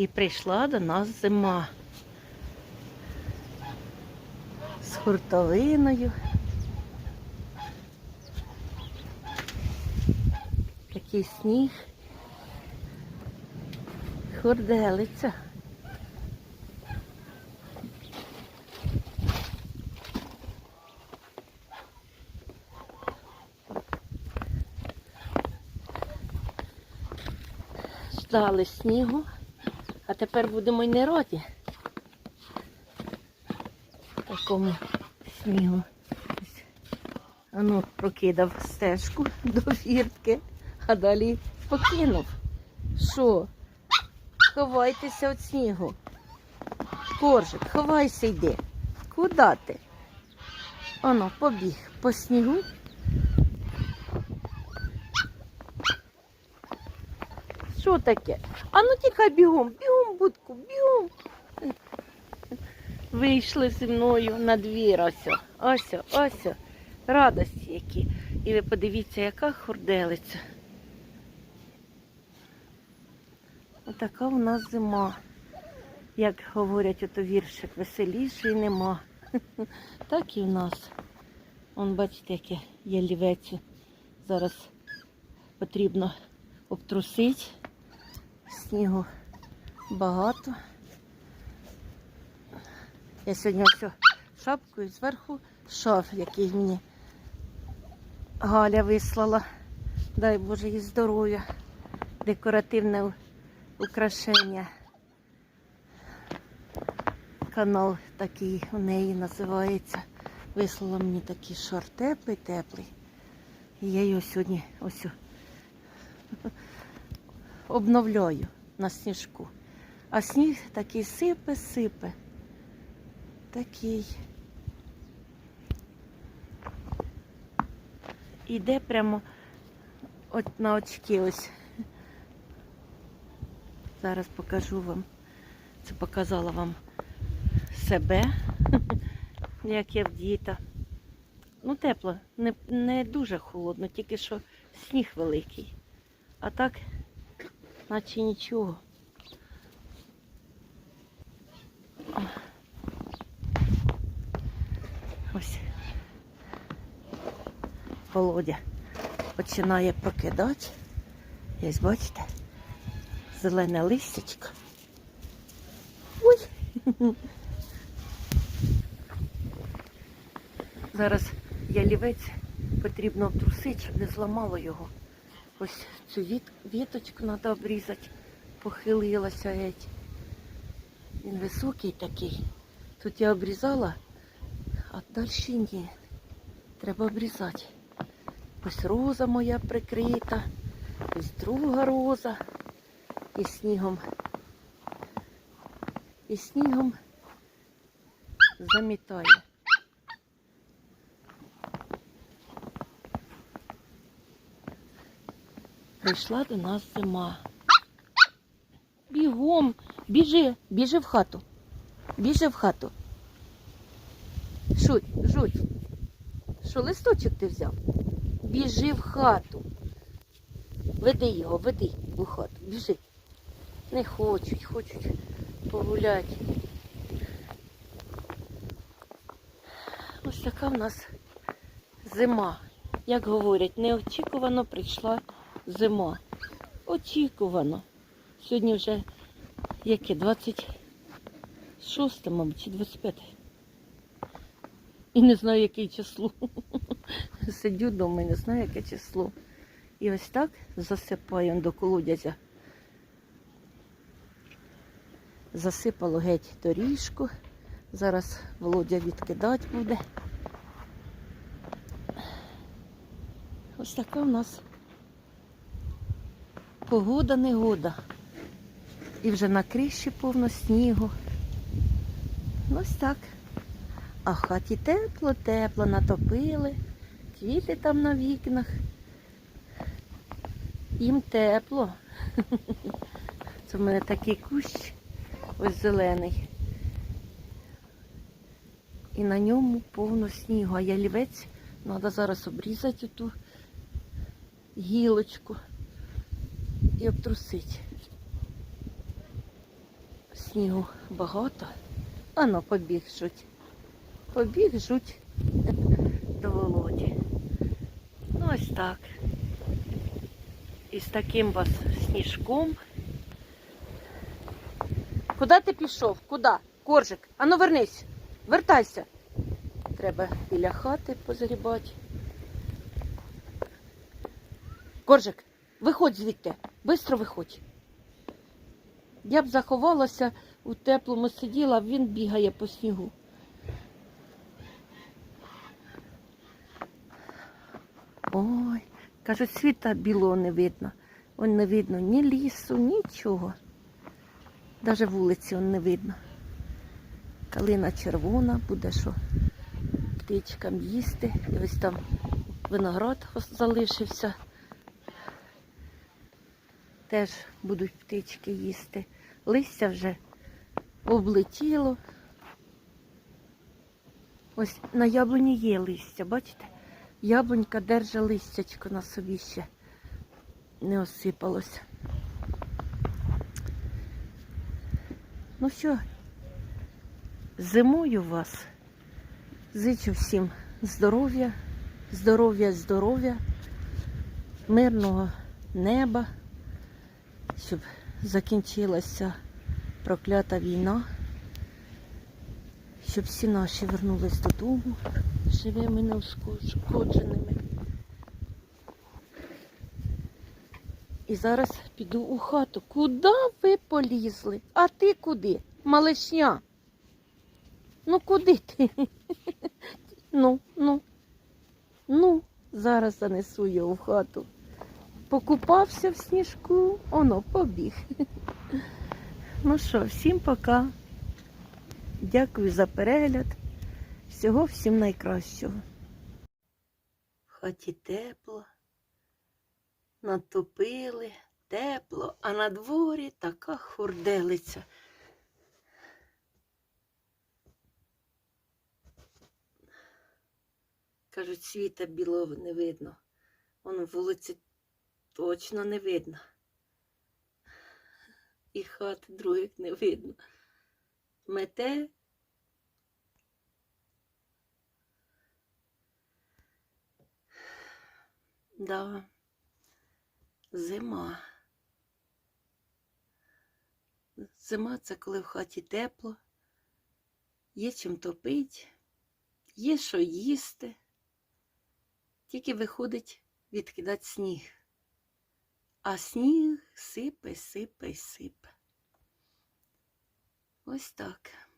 І прийшла до нас зима. З хуртовиною. Такий сніг. Хурделиця. Ждали снігу, а тепер будемо й не раді. Такому снігу. Ану, прокидав стежку до фіртки, а далі покинув. Що? Ховайтеся від снігу. Коржик, ховайся йди. Куди ти? Оно, побіг по снігу. Що таке? А ну тікай бігом, бігом, будку, бігом. Вийшли зі мною на двір, ось, ось, ось, радості які. І ви подивіться, яка хурделиця. Отака у нас зима. Як говорять ото віршик, веселіший нема. Так і в нас. Вон, бачите, яке є лівець. Зараз потрібно обтрусити. Снігу багато. Я сьогодні все шапкою зверху шов, який мені Галя вислала. Дай Боже їй здоров'я. Декоративне украшення. Канал такий у неї називається. Вислала мені такий шорт теплий, теплий. І я його сьогодні ось обновляю на сніжку. А сніг такий сипе-сипе. Такий. Іде прямо от на очки ось. Зараз покажу вам. Це показала вам себе, як я вдіта. Ну, тепло, не, не дуже холодно, тільки що сніг великий. А так, наче нічого. Володя починає прокидати. Ось бачите, зелене листячко. Ой. Зараз ялівець потрібно обтрусити, щоб не зламало його. Ось цю віт, віточку треба обрізати, похилилася геть. Він високий такий. Тут я обрізала, а далі ні. Треба обрізати. Ось роза моя прикрита, ось друга роза. І снігом. І снігом замітає. Прийшла до нас зима. Бігом, біжи, біжи в хату. Біжи в хату. Шуть, жуть. Що, листочок ти взяв? Біжи в хату. Веди його, веди у хату, біжи. Не хочуть, хочуть погуляти. Ось така в нас зима. Як говорять, неочікувано прийшла зима. Очікувано. Сьогодні вже яке? 26, мабуть, чи 25. І не знаю, яке число. Сидю вдома не знаю, яке число. І ось так засипаю до колодязя. Засипало геть доріжку. Зараз Володя відкидати буде. Ось така у нас погода негода. І вже на криші повно снігу. Ось так. А в хаті тепло, тепло, натопили, квіти там на вікнах. Їм тепло. Це в мене такий кущ, ось зелений. І на ньому повно снігу, а ялівець треба зараз обрізати ту гілочку і обтрусити. снігу багато. Ано побіг жуть. Побіг жуть до Володі. Ну ось так. І з таким вас сніжком. Куди ти пішов? Куди? Коржик, ану вернись. Вертайся. Треба біля хати позагрібати. Коржик, виходь звідти. Бистро виходь. Я б заховалася у теплому сиділа, а він бігає по снігу. Ой, кажуть, світа білого не видно. Он не видно ні лісу, нічого. Навіть вулиці он не видно. Калина червона, буде що птичкам їсти. І ось там виноград залишився. Теж будуть птички їсти. Листя вже облетіло. Ось на яблуні є листя, бачите? Яблунька держа листячко на собі ще не осипалося. Ну що, зимою вас. Зичу всім здоров'я, здоров'я, здоров'я, мирного неба, щоб закінчилася проклята війна, щоб всі наші вернулись додому живими, неушкодженими. І зараз піду у хату. Куди ви полізли? А ти куди? Малишня? Ну куди ти? Ну, ну, ну, зараз занесу його в хату. Покупався в сніжку, оно побіг. Ну що, всім пока. Дякую за перегляд. Всього всім найкращого. В хаті тепло, натопили, тепло, а на дворі така хурделиця. Кажуть, світа білого не видно. Вон вулиці точно не видно. І хат других не видно. Мете. Да. Зима. Зима це коли в хаті тепло, є чим топить, є що їсти. Тільки виходить відкидати сніг. А сніг сипе, сипе, сипе. Ось так.